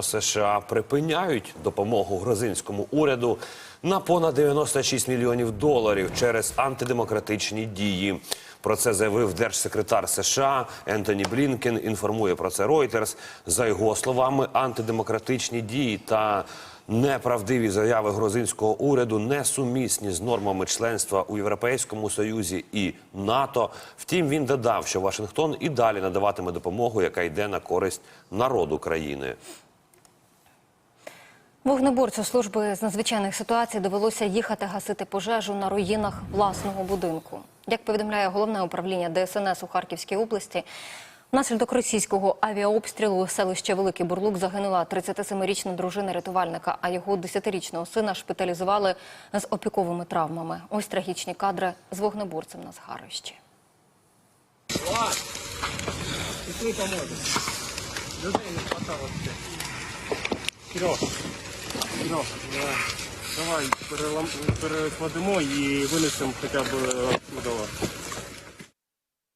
США припиняють допомогу грузинському уряду на понад 96 мільйонів доларів через антидемократичні дії. Про це заявив держсекретар США Ентоні Блінкен. Інформує про це Reuters. За його словами, антидемократичні дії та неправдиві заяви грузинського уряду несумісні з нормами членства у Європейському Союзі і НАТО. Втім, він додав, що Вашингтон і далі надаватиме допомогу, яка йде на користь народу країни. Вогнеборцю служби з надзвичайних ситуацій довелося їхати гасити пожежу на руїнах власного будинку. Як повідомляє головне управління ДСНС у Харківській області, внаслідок російського авіаобстрілу у селище Великий Бурлук загинула 37-річна дружина рятувальника, а його 10-річного сина шпиталізували з опіковими травмами. Ось трагічні кадри з вогнеборцем на згарищі. Людей не хватало ще. Давай, перекладемо і винесемо хоча б е, отсюда.